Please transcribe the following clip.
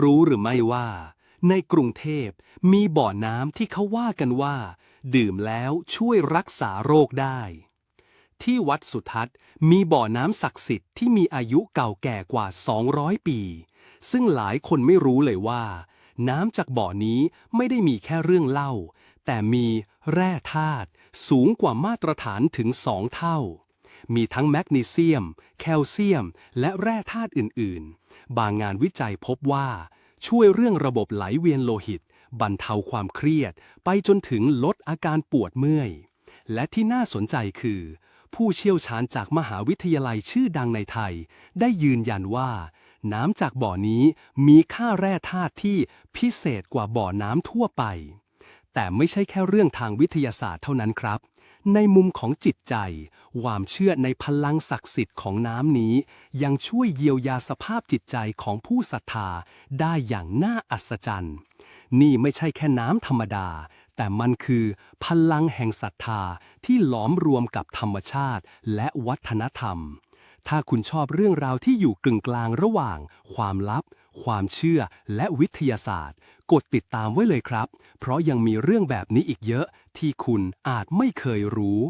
รู้หรือไม่ว่า ในกรุงเทพมีบ่อน้ำที่เขาว่ากันว่า ดื่มแล้วช่วยรักษาโรคได้ ที่วัดสุทัศน์มีบ่อน้ำศักดิ์สิทธิ์ที่มีอายุเก่าแก่กว่า 200 ปี ซึ่งหลายคนไม่รู้เลยว่า น้ำจากบ่อนี้ไม่ได้มีแค่เรื่องเล่า แต่มีแร่ธาตุสูงกว่ามาตรฐานถึงสองเท่า มีทั้งแมกนีเซียม แคลเซียม และแร่ธาตุอื่น ๆ บางงานวิจัยพบว่า ช่วยเรื่องระบบไหลเวียนโลหิต บรรเทาความเครียด ไปจนถึงลดอาการปวดเมื่อย และที่น่าสนใจคือ ผู้เชี่ยวชาญจากมหาวิทยาลัยชื่อดังในไทย ได้ยืนยันว่า น้ำจากบ่อนี้มีค่าแร่ธาตุที่พิเศษกว่าบ่อน้ำทั่วไป แต่ไม่ใช่แค่เรื่องทางวิทยาศาสตร์เท่านั้นครับ ในมุมของจิตใจ ความเชื่อในพลังศักดิ์สิทธิ์ของน้ำนี้ ยังช่วยเยียวยาสภาพจิตใจของผู้ศรัทธาได้อย่างน่าอัศจรรย์ นี่ไม่ใช่แค่น้ำธรรมดา แต่มันคือพลังแห่งศรัทธาที่หลอมรวมกับธรรมชาติและวัฒนธรรม ถ้าคุณชอบเรื่องราวที่อยู่กึ่งกลางระหว่าง ความลับ ความเชื่อและวิทยาศาสตร์ กดติดตามไว้เลยครับ เพราะยังมีเรื่องแบบนี้อีกเยอะที่คุณอาจไม่เคยรู้